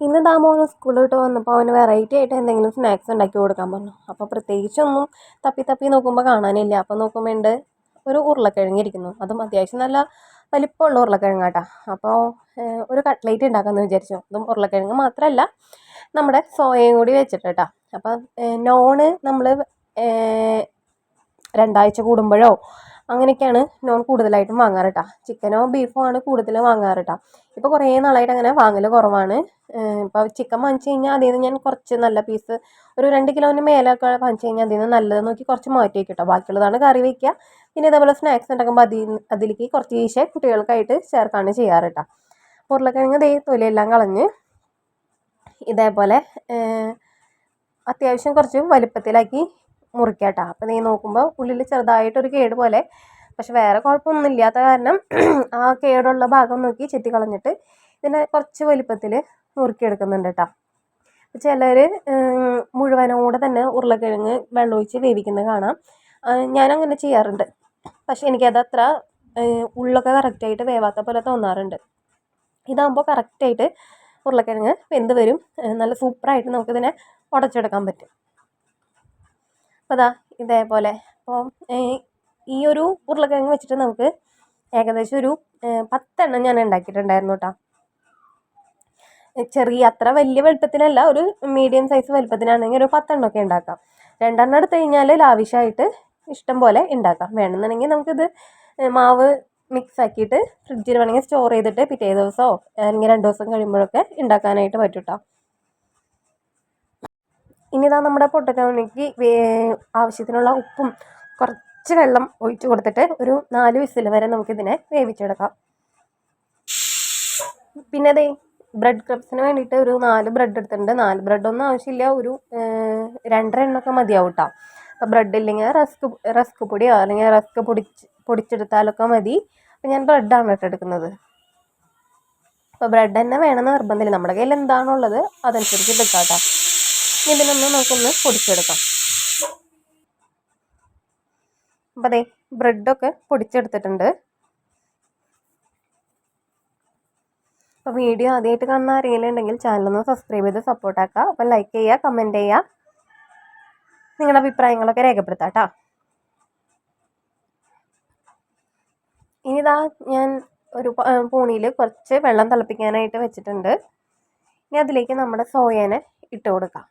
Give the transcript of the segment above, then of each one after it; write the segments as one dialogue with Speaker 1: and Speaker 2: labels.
Speaker 1: ഇന്ന് ദാമോന് സ്കൂളിൽ വിട്ട് വന്നപ്പോൾ അവന് വെറൈറ്റി ആയിട്ട് എന്തെങ്കിലും സ്നാക്സ് ഉണ്ടാക്കി കൊടുക്കാൻ പറഞ്ഞു. അപ്പോൾ പ്രത്യേകിച്ചൊന്നും തപ്പി തപ്പി നോക്കുമ്പോൾ കാണാനില്ല. അപ്പോൾ നോക്കുമ്പോൾ ഉണ്ട് ഒരു ഉരുളക്കിഴങ്ങ് ഇരിക്കുന്നു. അതും അത്യാവശ്യം നല്ല വലിപ്പമുള്ള ഉരുളക്കിഴങ്ങ് കേട്ടോ അപ്പോൾ ഒരു കട്ട്ലേറ്റ് ഉണ്ടാക്കാമെന്ന് വിചാരിച്ചു. അതും ഉരുളക്കിഴങ്ങ് മാത്രമല്ല നമ്മുടെ സോയയും കൂടി വെച്ചിട്ട് കേട്ടോ അപ്പം നോണ് നമ്മൾ രണ്ടാഴ്ച കൂടുമ്പോഴോ അങ്ങനെയൊക്കെയാണ് നോൺ കൂടുതലായിട്ടും വാങ്ങാറ് കേട്ടോ ചിക്കനോ ബീഫോ ആണ് കൂടുതൽ വാങ്ങാറ് കേട്ടോ ഇപ്പോൾ കുറേ നാളായിട്ട് അങ്ങനെ വാങ്ങൽ കുറവാണ്. ഇപ്പോൾ ചിക്കൻ വാങ്ങിച്ചു കഴിഞ്ഞാൽ അതിൽ നിന്ന് ഞാൻ കുറച്ച് നല്ല പീസ് ഒരു രണ്ട് കിലോന് മേലൊക്കെ വാങ്ങിച്ചു കഴിഞ്ഞാൽ അതിൽ നിന്ന് നല്ലത് നോക്കി കുറച്ച് മാറ്റി വയ്ക്കും കേട്ടോ ബാക്കിയുള്ളതാണ് കറി വയ്ക്കുക പിന്നെ ഇതേപോലെ സ്നാക്സ് ഉണ്ടാക്കുമ്പോൾ അതിൽ അതിലേക്ക് കുറച്ച് ഈശെ കുട്ടികൾക്കായിട്ട് ചേർക്കാണ് ചെയ്യാറ് കേട്ടോ ഉരുളക്കിഴങ്ങ് ദേ തൊലിയെല്ലാം കളഞ്ഞ് ഇതേപോലെ അത്യാവശ്യം കുറച്ച് വലുപ്പത്തിലാക്കി മുറിക്കുക കേട്ടോ അപ്പോൾ നീ നോക്കുമ്പോൾ ഉള്ളിൽ ചെറുതായിട്ടൊരു കേട് പോലെ. പക്ഷെ വേറെ കുഴപ്പമൊന്നും ഇല്ലാത്ത കാരണം ആ കേടുള്ള ഭാഗം നോക്കി ചെത്തി കളഞ്ഞിട്ട് ഇതിനെ കുറച്ച് വലിപ്പത്തിൽ മുറുക്കിയെടുക്കുന്നുണ്ട് കേട്ടോ ചിലർ മുഴുവനോടെ തന്നെ ഉരുളക്കിഴങ്ങ് വെള്ളമൊഴിച്ച് വേവിക്കുന്നത് കാണാം. ഞാനങ്ങനെ ചെയ്യാറുണ്ട്. പക്ഷെ എനിക്കത് അത്ര ഉള്ളൊക്കെ കറക്റ്റായിട്ട് വേവാത്ത പോലെ തോന്നാറുണ്ട്. ഇതാകുമ്പോൾ കറക്റ്റായിട്ട് ഉരുളക്കിഴങ്ങ് വെന്ത് വരും. നല്ല സൂപ്പറായിട്ട് നമുക്കിതിനെ ഉടച്ചെടുക്കാൻ പറ്റും. അപ്പോൾ അതാ ഇതേപോലെ അപ്പോൾ ഈ ഒരു ഉരുളക്കിഴങ്ങ് വെച്ചിട്ട് നമുക്ക് ഏകദേശം ഒരു പത്തെണ്ണം ഞാൻ ഉണ്ടാക്കിയിട്ടുണ്ടായിരുന്നു കേട്ടോ ചെറിയ അത്ര വലിയ വലുപ്പത്തിനല്ല ഒരു മീഡിയം സൈസ് വലുപ്പത്തിനാണെങ്കിൽ ഒരു പത്തെണ്ണമൊക്കെ ഉണ്ടാക്കാം. രണ്ടെണ്ണം എടുത്തു കഴിഞ്ഞാൽ ലാവിഷായിട്ട് ഇഷ്ടം പോലെ ഉണ്ടാക്കാം. വേണമെന്നുണ്ടെങ്കിൽ നമുക്കിത് മാവ് മിക്സ് ആക്കിയിട്ട് ഫ്രിഡ്ജിൽ വേണമെങ്കിൽ സ്റ്റോർ ചെയ്തിട്ട് പിറ്റേ ദിവസമോ അല്ലെങ്കിൽ രണ്ട് ദിവസം കഴിയുമ്പോഴൊക്കെ ഉണ്ടാക്കാനായിട്ട് പറ്റും കേട്ടോ ഇനി ഇതാ നമ്മുടെ പൊട്ടറ്റോണിക്ക് ആവശ്യത്തിനുള്ള ഉപ്പും കുറച്ച് വെള്ളം ഒഴിച്ച് കൊടുത്തിട്ട് ഒരു നാല് വിസിൽ വരെ നമുക്കിതിനെ വേവിച്ചെടുക്കാം. പിന്നെ അതെ ബ്രെഡ് ക്രബ്സിന് വേണ്ടിയിട്ട് ഒരു നാല് ബ്രെഡ് എടുത്തിട്ടുണ്ട്. നാല് ബ്രെഡൊന്നും ആവശ്യമില്ല. ഒരു രണ്ടര എണ്ണമൊക്കെ മതിയാവും കേട്ടോ അപ്പോൾ ബ്രെഡ് ഇല്ലെങ്കിൽ റസ്ക് റസ്ക് പൊടിയോ അല്ലെങ്കിൽ റസ്ക് പൊടിച്ച് പൊടിച്ചെടുത്താലൊക്കെ മതി. അപ്പോൾ ഞാൻ ബ്രെഡാണ് കേട്ടോ എടുക്കുന്നത്. അപ്പോൾ ബ്രെഡ് തന്നെ വേണമെന്ന് നിർബന്ധമില്ല. നമ്മുടെ കയ്യിൽ എന്താണുള്ളത് അതനുസരിച്ച് എടുക്കാം കേട്ടോ ഇതിനൊന്ന് നമുക്കൊന്ന് പൊടിച്ചെടുക്കാം. അപ്പോൾ അതെ ബ്രെഡൊക്കെ പൊടിച്ചെടുത്തിട്ടുണ്ട്. അപ്പോൾ വീഡിയോ ആദ്യമായിട്ട് കാണുന്ന ആരെങ്കിലും ഉണ്ടെങ്കിൽ ചാനലൊന്ന് സബ്സ്ക്രൈബ് ചെയ്ത് സപ്പോർട്ട് ആക്കുക. അപ്പോൾ ലൈക്ക് ചെയ്യുക കമന്റ് ചെയ്യുക. നിങ്ങളുടെ അഭിപ്രായങ്ങളൊക്കെ രേഖപ്പെടുത്താം കേട്ടോ ഇനിതാ ഞാൻ ഒരു പൂണിയിൽ കുറച്ച് വെള്ളം തിളപ്പിക്കാനായിട്ട് വെച്ചിട്ടുണ്ട്. ഇനി അതിലേക്ക് നമ്മുടെ സോയേനെ ഇട്ട് കൊടുക്കാം.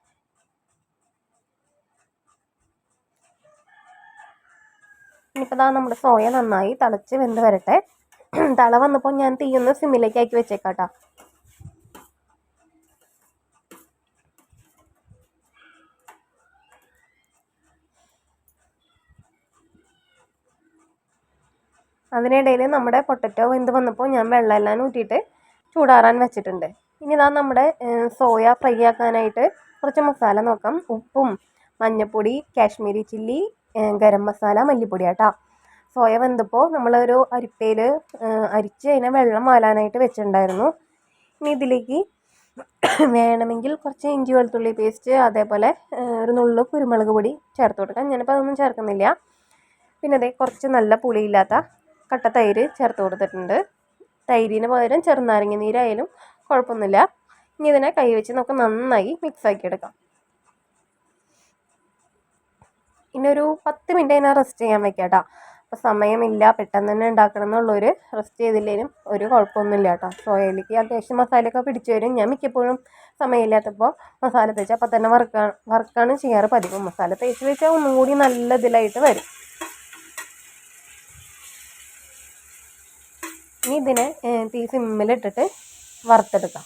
Speaker 1: ഇനിയിപ്പോൾ ഇതാ നമ്മുടെ സോയ നന്നായി തിളച്ച് വെന്ത് വരട്ടെ തള വന്നപ്പോൾ ഞാൻ തീയൊന്ന് സിമ്മിലേക്ക് ആക്കി വെച്ചേക്കാട്ടോ. അതിനിടയിൽ നമ്മുടെ പൊട്ടറ്റോ വെന്ത് വന്നപ്പോൾ ഞാൻ വെള്ളമെല്ലാം ഊറ്റിയിട്ട് ചൂടാറാൻ വെച്ചിട്ടുണ്ട്. ഇനി ഇതാ നമ്മുടെ സോയ ഫ്രൈ ആക്കാനായിട്ട് കുറച്ച് മസാല നോക്കാം. ഉപ്പും മഞ്ഞൾപ്പൊടി കാശ്മീരി ചില്ലി ഗരം മസാല മല്ലിപ്പൊടി കേട്ടോ സോയ വെന്തപ്പോൾ നമ്മളൊരു അരിപ്പയിൽ അരിച്ച് അതിനെ വെള്ളം വാലാനായിട്ട് വെച്ചിട്ടുണ്ടായിരുന്നു ഇനി ഇതിലേക്ക് വേണമെങ്കിൽ കുറച്ച് ഇഞ്ചി വെളുത്തുള്ളി പേസ്റ്റ് അതേപോലെ ഒരു നുള്ളു കുരുമുളക് പൊടി ചേർത്ത് കൊടുക്കാം. ഞാനിപ്പോൾ അതൊന്നും ചേർക്കുന്നില്ല. പിന്നെ അതേ കുറച്ച് നല്ല പുളിയില്ലാത്ത കട്ട തൈര് ചേർത്ത് കൊടുത്തിട്ടുണ്ട്. തൈരിന് പകരം ചെറുനാരങ്ങ നീരായാലും കുഴപ്പമൊന്നുമില്ല. ഇനി ഇതിനെ കൈ വെച്ച് നമുക്ക് നന്നായി മിക്സ് ആക്കി എടുക്കാം ഇനി ഒരു പത്ത് മിനിറ്റ് അതിനെ റെസ്റ്റ് ചെയ്യാൻ വെക്കാം കേട്ടോ അപ്പോൾ സമയമില്ല പെട്ടെന്ന് തന്നെ ഉണ്ടാക്കണം എന്നുള്ളൊരു റെസ്റ്റ് ചെയ്തില്ലേലും ഒരു കുഴപ്പമൊന്നുമില്ല കേട്ടോ. സോയയിലേക്ക് അത്യാവശ്യം മസാലയൊക്കെ പിടിച്ചു വരും. ഞാൻ മിക്കപ്പോഴും സമയമില്ലാത്തപ്പോൾ മസാല തേച്ച് അപ്പം തന്നെ വറുക്കാൻ വറുക്കാണ് ചെയ്യാറ്. പതിവ് മസാല തേച്ച് വെച്ചാൽ ഒന്നും കൂടി നല്ല ഇതിലായിട്ട് വരും. ഇനി ഇതിനെ തീ സിമ്മിലിട്ടിട്ട് വറുത്തെടുക്കാം.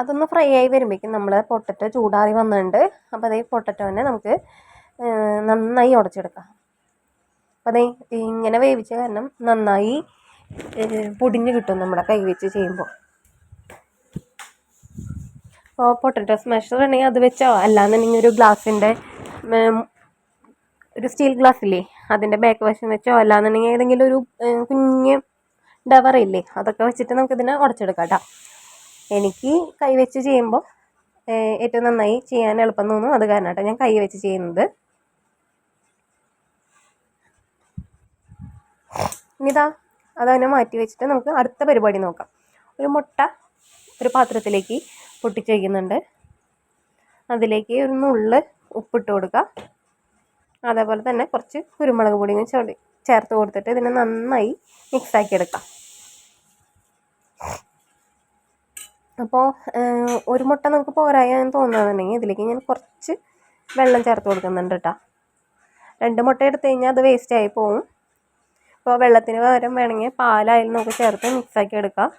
Speaker 1: അതൊന്ന് ഫ്രൈ ആയി വരുമ്പോഴേക്കും നമ്മൾ പൊട്ടറ്റോ ചൂടാറി വന്നിട്ടുണ്ട്. അപ്പോൾ അതേ പൊട്ടറ്റോനെ നമുക്ക് നന്നായി ഉടച്ചെടുക്കാം. അപ്പോൾ അതേ ഇങ്ങനെ വേവിച്ച കാരണം നന്നായി പൊടിഞ്ഞ് കിട്ടും നമ്മുടെ കൈ വെച്ച് ചെയ്യുമ്പോൾ. അപ്പോൾ പൊട്ടറ്റോ സ്മാഷർ ഉണ്ടെങ്കിൽ അത് വെച്ചോ? അല്ലാന്നുണ്ടെങ്കിൽ ഒരു ഗ്ലാസിന്റെ ഒരു സ്റ്റീൽ ഗ്ലാസ് ഇല്ലേ? അതിന്റെ ബാക്ക് വശം വെച്ചോ? അല്ലാന്നുണ്ടെങ്കിൽ ഏതെങ്കിലും ഒരു കുഞ്ഞ് ഡവറില്ലേ അതൊക്കെ വെച്ചിട്ട് നമുക്കിതിനെ ഉടച്ചെടുക്കാം കേട്ടോ. എനിക്ക് കൈ വെച്ച് ചെയ്യുമ്പോൾ ഏറ്റവും നന്നായി ചെയ്യാൻ എളുപ്പം തോന്നും. അത് കാരണമാട്ടോ ഞാൻ കൈ വെച്ച് ചെയ്യുന്നത്. ഇനിതാ അതങ്ങനെ മാറ്റി വെച്ചിട്ട് നമുക്ക് അടുത്ത പരിപാടി നോക്കാം. ഒരു മുട്ട ഒരു പാത്രത്തിലേക്ക് പൊട്ടിച്ച് വയ്ക്കുന്നുണ്ട് അതിലേക്ക് ഒരു നുള്ള് ഉപ്പിട്ട് കൊടുക്കുക അതേപോലെ തന്നെ കുറച്ച് കുരുമുളക് പൊടിയും ചേർത്ത് കൊടുത്തിട്ട് ഇതിനെ നന്നായി മിക്സാക്കി എടുക്കാം. അപ്പോൾ ഒരു മുട്ട നമുക്ക് പോരായാൻ തോന്നുകയാണെന്നുണ്ടെങ്കിൽ ഇതിലേക്ക് ഞാൻ കുറച്ച് വെള്ളം ചേർത്ത് കൊടുക്കുന്നുണ്ട് കേട്ടോ രണ്ട് മുട്ട എടുത്തു കഴിഞ്ഞാൽ അത് വേസ്റ്റ് ആയി പോവും. അപ്പോൾ വെള്ളത്തിന് പകരം വേണമെങ്കിൽ പാലായാലും നമുക്ക് ചേർത്ത് മിക്സാക്കി എടുക്കാം.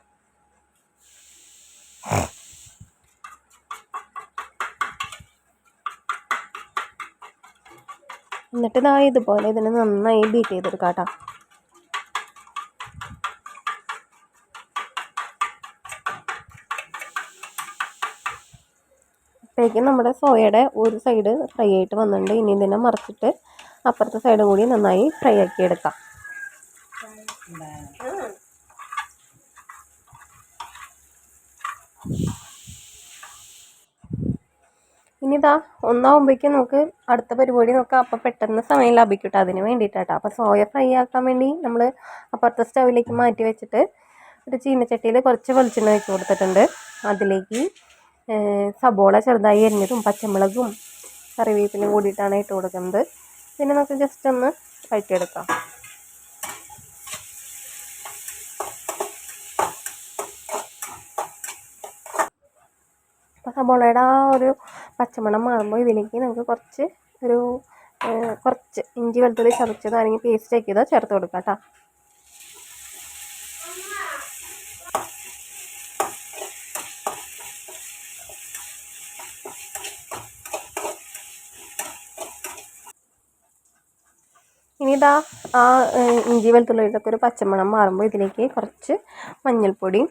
Speaker 1: എന്നിട്ട് ഇതാ ഇതുപോലെ ഇതിനെ നന്നായി ബീറ്റ് ചെയ്തെടുക്കാം കേട്ടോ അപ്പോഴേക്കും നമ്മുടെ സോയയുടെ ഒരു സൈഡ് ഫ്രൈ ആയിട്ട് വന്നിട്ടുണ്ട്. ഇനി ഇതിനെ മറിച്ചിട്ട് അപ്പുറത്തെ സൈഡും കൂടി നന്നായി ഫ്രൈ ആക്കി എടുക്കാം. ഇനി ഇതാ ഒന്നാവുമ്പോഴേക്കും നമുക്ക് അടുത്ത പരിപാടി നോക്കാം. അപ്പോൾ പെട്ടെന്ന് സമയം ലാഭിക്കട്ടെ. അതിന് വേണ്ടിയിട്ടാട്ടോ. അപ്പോൾ സോയ ഫ്രൈ ആക്കാൻ വേണ്ടി നമ്മൾ അപ്പുറത്തെ സ്റ്റവിലേക്ക് മാറ്റി വെച്ചിട്ട് ഒരു ചീനച്ചട്ടിയിൽ കുറച്ച് വെളിച്ചെണ്ണ വെച്ച് കൊടുത്തിട്ടുണ്ട്. അതിലേക്ക് സബോള ചെറുതായി അരിഞ്ഞതും പച്ചമുളകും കറിവേപ്പിലും കൂടിയിട്ടാണ് ഇട്ട് കൊടുക്കുന്നത്. പിന്നെ നമുക്ക് ജസ്റ്റ് ഒന്ന് വഴറ്റിയെടുക്കാം. അപ്പോൾ സബോളയുടെ ആ ഒരു പച്ചമണം മാറുമ്പോൾ ഇതിലേക്ക് നമുക്ക് കുറച്ച് ഒരു കുറച്ച് ഇഞ്ചി വെളുത്തുള്ളി ചതച്ചതോ അല്ലെങ്കിൽ പേസ്റ്റ് ആക്കിയതോ ചേർത്ത് കൊടുക്കാം കേട്ടോ. ഇനി ഇതാ ആ ഇഞ്ചി വെളുത്തുള്ളിയിലൊക്കെ ഒരു പച്ചമണം മാറുമ്പോൾ ഇതിലേക്ക് കുറച്ച് മഞ്ഞൾപ്പൊടിയും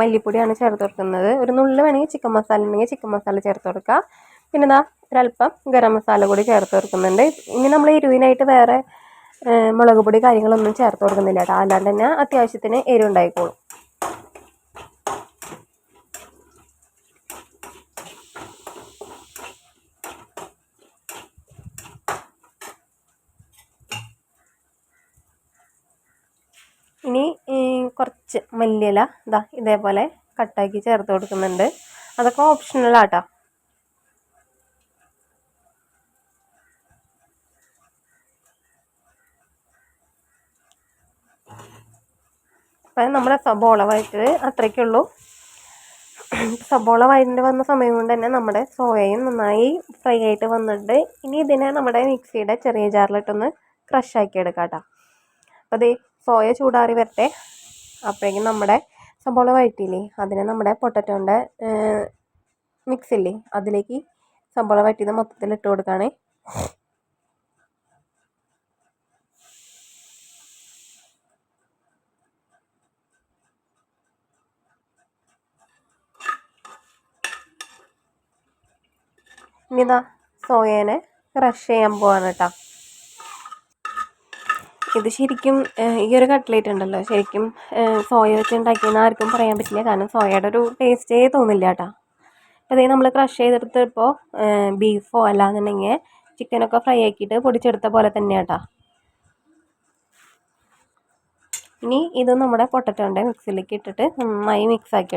Speaker 1: മല്ലിപ്പൊടിയാണ് ചേർത്ത് കൊടുക്കുന്നത്. ഒരു നുള്ളു വേണമെങ്കിൽ ചിക്കൻ മസാല ഉണ്ടെങ്കിൽ ചിക്കൻ മസാല ചേർത്ത് കൊടുക്കുക പിന്നെ ഇതാ ഒരല്പം ഗരം മസാല കൂടി ചേർത്ത് കൊടുക്കുന്നുണ്ട്. ഇനി നമ്മൾ എരിവിനായിട്ട് വേറെ മുളക് പൊടി കാര്യങ്ങളൊന്നും ചേർത്ത് കൊടുക്കുന്നില്ല കേട്ടോ. അല്ലാണ്ട് തന്നെ അത്യാവശ്യത്തിന് എരിവുണ്ടായിക്കോളും. ഇനി കുറച്ച് മല്ലിയില ഇതാ ഇതേപോലെ കട്ടാക്കി ചേർത്ത് കൊടുക്കുന്നുണ്ട്. അതൊക്കെ ഓപ്ഷണലാട്ടോ അപ്പം നമ്മുടെ സബോള വയറ്റ് അത്രയ്ക്കുള്ളൂ. സബോള വയറ്റിന്റെ വന്ന സമയം കൊണ്ട് തന്നെ നമ്മുടെ സോയയും നന്നായി ഫ്രൈ ആയിട്ട് വന്നിട്ടുണ്ട്. ഇനി ഇതിനെ നമ്മുടെ മിക്സിയുടെ ചെറിയ ജാറിലിട്ടൊന്ന് ക്രഷാക്കി എടുക്കാം കേട്ടോ. അപ്പോൾ അതേ സോയ ചൂടാറി വരട്ടെ. അപ്പോഴേക്കും നമ്മുടെ സബോള വഴറ്റിയില്ലേ? അതിനെ നമ്മുടെ പൊട്ടറ്റോന്റെ മിക്സില്ലേ? അതിലേക്ക് സബോള വഴറ്റിയത് മൊത്തത്തിൽ ഇട്ട് കൊടുക്കുകയാണേ ഇനി സോയേനെ ക്രഷ് ചെയ്യാൻ പോവാണ് കേട്ടോ. ഇത് ശരിക്കും ഈ ഒരു കട്ട്ലേറ്റ് ഉണ്ടല്ലോ. ശരിക്കും സോയ വെച്ച് ഉണ്ടാക്കിയെന്ന് ആർക്കും പറയാൻ പറ്റില്ല. കാരണം സോയയുടെ ഒരു ടേസ്റ്റേ തോന്നില്ല കേട്ടോ. അപ്പോൾ അതേ നമ്മൾ ക്രഷ് ചെയ്തെടുത്ത് ഇപ്പോൾ ബീഫോ അല്ലാന്നുണ്ടെങ്കിൽ ചിക്കനൊക്കെ ഫ്രൈ ആക്കിയിട്ട് പൊടിച്ചെടുത്ത പോലെ തന്നെ കേട്ടോ. ഇനി ഇത് നമ്മുടെ പൊട്ടറ്റോന്റെ മിക്സിയിലേക്ക് ഇട്ടിട്ട് നന്നായി മിക്സ് ആക്കി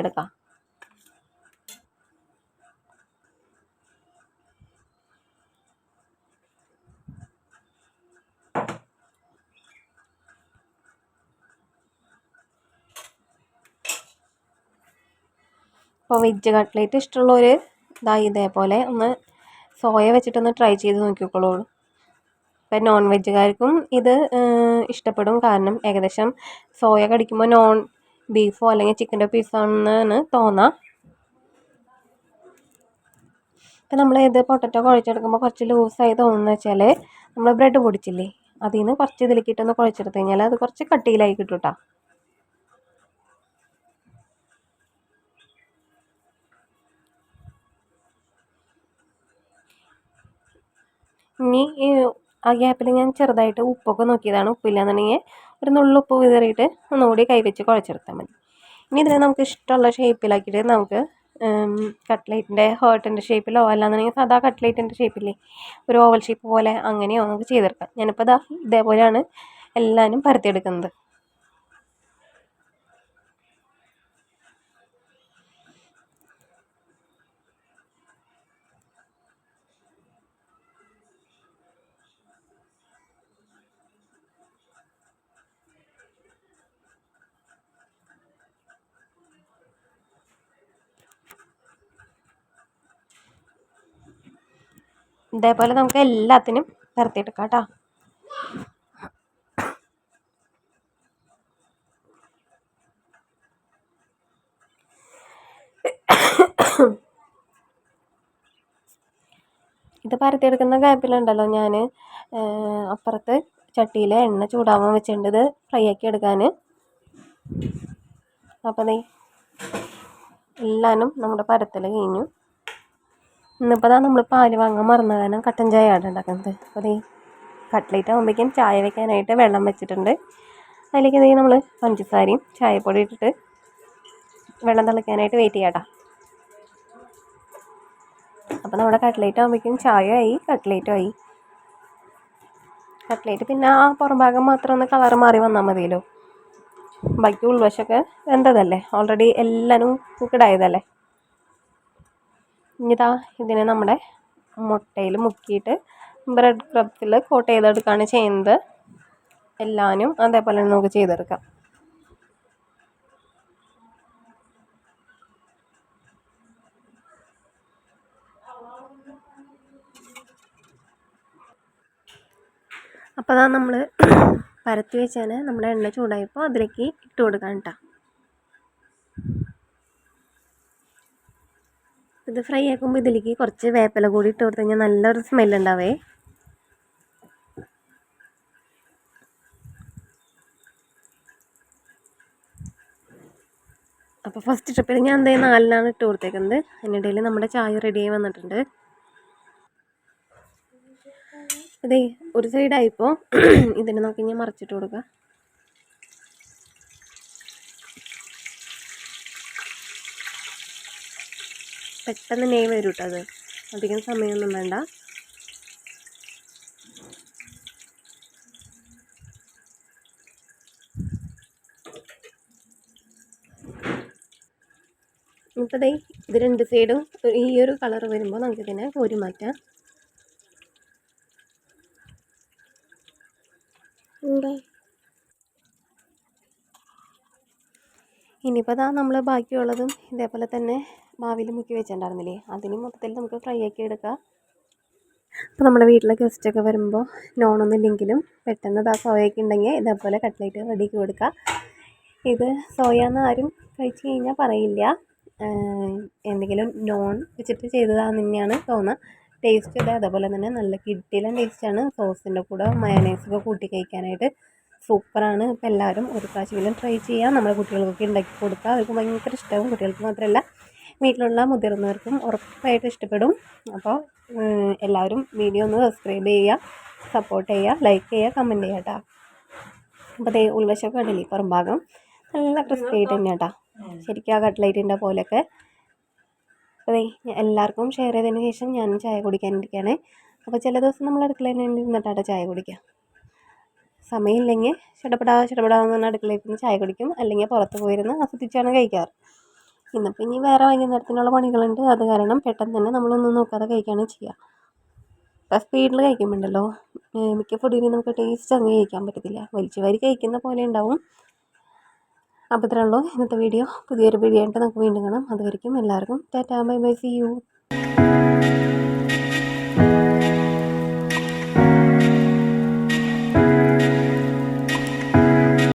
Speaker 1: അപ്പോൾ വെജ് കട്ട്ലേറ്റ് ഇഷ്ടമുള്ളവർ ഇതാ ഇതേപോലെ ഒന്ന് സോയ വെച്ചിട്ടൊന്ന് ട്രൈ ചെയ്ത് നോക്കിക്കോളൂ. ഇപ്പം നോൺ വെജുകാർക്കും ഇത് ഇഷ്ടപ്പെടും. കാരണം ഏകദേശം സോയ കടിക്കുമ്പോൾ നോൺ ബീഫോ അല്ലെങ്കിൽ ചിക്കന്റെ പീസാണെന്ന് തോന്നാം. ഇപ്പം നമ്മൾ ഇത് പൊട്ടറ്റോ കുഴച്ചെടുക്കുമ്പോൾ കുറച്ച് ലൂസായി തോന്നുന്നു വെച്ചാൽ നമ്മൾ ബ്രെഡ് പൊടിച്ചില്ലേ അതിൽ നിന്ന് കുറച്ച് ഇതിലേക്കിട്ടൊന്ന് കുഴച്ചെടുത്ത് കഴിഞ്ഞാൽ അത് കുറച്ച് കട്ടിയിലായി കിട്ടും കേട്ടോ ഇനി ആ ഗ്യാപ്പിൽ ഞാൻ ചെറുതായിട്ട് ഉപ്പൊക്കെ നോക്കിയതാണ്. ഉപ്പില്ലാന്നുണ്ടെങ്കിൽ ഒരു നുള്ളു ഉപ്പ് വിതറിയിട്ട് ഒന്നുകൂടി കൈവച്ച് കുഴച്ചെടുത്താൽ മതി. ഇനി ഇതിനെ നമുക്ക് ഇഷ്ടമുള്ള ഷേപ്പിലാക്കിയിട്ട് നമുക്ക് കട്ട്ലേറ്റിന്റെ ഹേർട്ടിന്റെ ഷേപ്പിലോ അല്ലാന്നുണ്ടെങ്കിൽ സാധാ കട്ട്ലേറ്റിന്റെ ഷേപ്പില്ലേ ഒരു ഓവൽ ഷേപ്പ് പോലെ അങ്ങനെയോ നമുക്ക് ചെയ്തെടുക്കാം. ഞാനിപ്പോൾ ഇതാ ഇതേപോലെയാണ് എല്ലാവരും പരത്തിയെടുക്കുന്നത്. ഇതേപോലെ നമുക്ക് എല്ലാത്തിനും പരത്തിയെടുക്കാം കേട്ടോ ഇത് പരത്തിയെടുക്കുന്ന ഗ്യാപ്പിലുണ്ടല്ലോ ഞാൻ അപ്പുറത്ത് ചട്ടിയിൽ എണ്ണ ചൂടാവാൻ വെച്ചിട്ടുണ്ട് ഇത് ഫ്രൈ ആക്കി എടുക്കാൻ. അപ്പോൾ ദേ എല്ലാനും നമ്മുടെ പരത്തൽ കഴിഞ്ഞു. ഇന്നിപ്പോൾ അതാ നമ്മൾ പാൽ വാങ്ങാൻ മറന്ന കാരണം കട്ടൻ ചായയാണ് ഉണ്ടാക്കുന്നത്. അപ്പോൾ ഈ കട്ട്ലേറ്റ് ആകുമ്പോഴേക്കും ചായ വെക്കാനായിട്ട് വെള്ളം വെച്ചിട്ടുണ്ട്. അതിലേക്ക് ദേ നമ്മൾ പഞ്ചസാരയും ചായപ്പൊടി ഇട്ടിട്ട് വെള്ളം തിളയ്ക്കാനായിട്ട് വെയിറ്റ് ചെയ്യാം അപ്പോൾ നമ്മുടെ കട്ട്ലേറ്റ് ആകുമ്പോഴേക്കും ചായ ആയി കട്ട്ലേറ്റും ആയി. കട്ട്ലേറ്റ് പിന്നെ ആ പുറം ഭാഗം മാത്രം ഒന്ന് കളർ മാറി വന്നാൽ മതിയല്ലോ. ബാക്കി ഉൾവശമൊക്കെ വെന്തതല്ലേ ഓൾറെഡി എല്ലാവരും കുക്കഡായതല്ലേ ഇനിതാ ഇതിനെ നമ്മുടെ മുട്ടയിൽ മുക്കിയിട്ട് ബ്രെഡ് ക്രബ്സിൽ കോട്ട് ചെയ്തെടുക്കുകയാണ് ചെയ്യുന്നത്. എല്ലാനും അതേപോലെ തന്നെ നമുക്ക് ചെയ്തെടുക്കാം. അപ്പോൾ അതാ നമ്മൾ പരത്തി വെച്ചാൽ നമ്മുടെ എണ്ണ ചൂടായപ്പോൾ അതിലേക്ക് ഇട്ട് കൊടുക്കാം കേട്ടോ. ഇത് ഫ്രൈ ആക്കുമ്പോൾ ഇതിലേക്ക് കുറച്ച് വേപ്പില കൂടി ഇട്ട് കൊടുത്തു കഴിഞ്ഞാൽ നല്ലൊരു സ്മെല്ലുണ്ടാവേ അപ്പോൾ ഫസ്റ്റ് ട്രിപ്പിൽ ഞാൻ എന്തായാലും നാലിനാണ് ഇട്ട് കൊടുത്തേക്കുന്നത്. അതിനിടയിൽ നമ്മുടെ ചായ റെഡിയായി വന്നിട്ടുണ്ട്. അതെ ഒരു സൈഡായിപ്പോൾ ഇതിനെ നോക്കി ഞാൻ മറിച്ചിട്ട് കൊടുക്കുക പെട്ടെന്ന് നെയ് വരും കേട്ടോ അത്. അധികം സമയമൊന്നും വേണ്ട. ഇപ്പോൾ ദേ ഇത് രണ്ട് സൈഡും ഈ ഒരു കളർ വരുമ്പോൾ നമുക്കിതിനെ കോരി മാറ്റാം. ഇനിയിപ്പോൾ അതാ നമ്മൾ ബാക്കിയുള്ളതും ഇതേപോലെ തന്നെ മാവിൽ മുക്കി വെച്ചിട്ടുണ്ടായിരുന്നില്ലേ? അതിന് മൊത്തത്തിൽ നമുക്ക് ഫ്രൈ ആക്കി എടുക്കാം. അപ്പോൾ നമ്മുടെ വീട്ടിലെ ഗസ്റ്റൊക്കെ വരുമ്പോൾ നോണൊന്നും ഇല്ലെങ്കിലും പെട്ടെന്ന് ഇതാ സോയൊക്കെ ഉണ്ടെങ്കിൽ ഇതേപോലെ കട്ട്ലേറ്റ് റെഡിയാക്കി കൊടുക്കുക ഇത് സോയ എന്ന് ആരും കഴിച്ച് കഴിഞ്ഞാൽ പറയില്ല. എന്തെങ്കിലും നോൺ വെച്ചിട്ട് ചെയ്തതാണെന്ന് തന്നെയാണ് തോന്നുക. ടേസ്റ്റ് ഇത് അതേപോലെ തന്നെ നല്ല കിട്ടിയില്ല ടേസ്റ്റാണ് സോസിന്റെ കൂടെ മയനൈസൊക്കെ കൂട്ടി കഴിക്കാനായിട്ട് സൂപ്പറാണ് അപ്പോൾ എല്ലാവരും ഒരു പ്രാവശ്യമെങ്കിലും ട്രൈ ചെയ്യുക നമ്മുടെ കുട്ടികൾക്കൊക്കെ ഉണ്ടാക്കി കൊടുക്കുക അവർക്ക് ഭയങ്കര ഇഷ്ടവും കുട്ടികൾക്ക് മാത്രമല്ല. വീട്ടിലുള്ള മുതിർന്നവർക്കും ഉറപ്പായിട്ട് ഇഷ്ടപ്പെടും. അപ്പോൾ എല്ലാവരും വീഡിയോ ഒന്ന് സബ്സ്ക്രൈബ് ചെയ്യുക സപ്പോർട്ട് ചെയ്യുക ലൈക്ക് ചെയ്യുക കമന്റ് ചെയ്യുക കേട്ടോ അപ്പോൾ അതേ ഉൾവശമൊക്കെ ഉണ്ടല്ലേ പുറം ഭാഗം നല്ല ക്രിസ്പി ആയിട്ട് തന്നെ കേട്ടോ ശരിക്കും ആ കട്ട്ലൈറ്റിന്റെ പോലെയൊക്കെ. അതെ എല്ലാവർക്കും ഷെയർ ചെയ്തതിന് ശേഷം ഞാൻ ചായ കുടിക്കാനിരിക്കുകയാണ് അപ്പോൾ ചില ദിവസം നമ്മൾ അടുക്കളയിൽ നിന്നിട്ടാണ് ചായ കുടിക്കുക സമയമില്ലെങ്കിൽ ചടപടാ ചടപടാ എന്ന് പറഞ്ഞാൽ അടുക്കളയിൽ നിന്ന് ചായ കുടിക്കും. അല്ലെങ്കിൽ പുറത്ത് പോയിരുന്ന് ആസ്വദിച്ചാണ് കഴിക്കാറ്. ഇന്നിപ്പോൾ ഇനി വേറെ വൈകുന്നേരത്തിനുള്ള പണികളുണ്ട്. അത് കാരണം പെട്ടെന്ന് തന്നെ നമ്മളൊന്നും നോക്കാതെ കഴിക്കുകയാണ് ചെയ്യുക ഇപ്പം സ്പീഡിൽ കഴിക്കുമ്പോണ്ടല്ലോ? മിക്ക ഫുഡിനും നമുക്ക് ടേസ്റ്റ് അങ്ങ് കഴിക്കാൻ പറ്റത്തില്ല. വലിച്ചു വാരി കഴിക്കുന്ന പോലെ ഉണ്ടാവും. അപ്പോൾ ഇത്രേ ഉള്ളൂ ഇന്നത്തെ വീഡിയോ പുതിയൊരു വീഡിയോ ആയിട്ട് നമുക്ക് വീണ്ടും കാണാം. അതുവരെയും എല്ലാവർക്കും tata. Bye bye. See you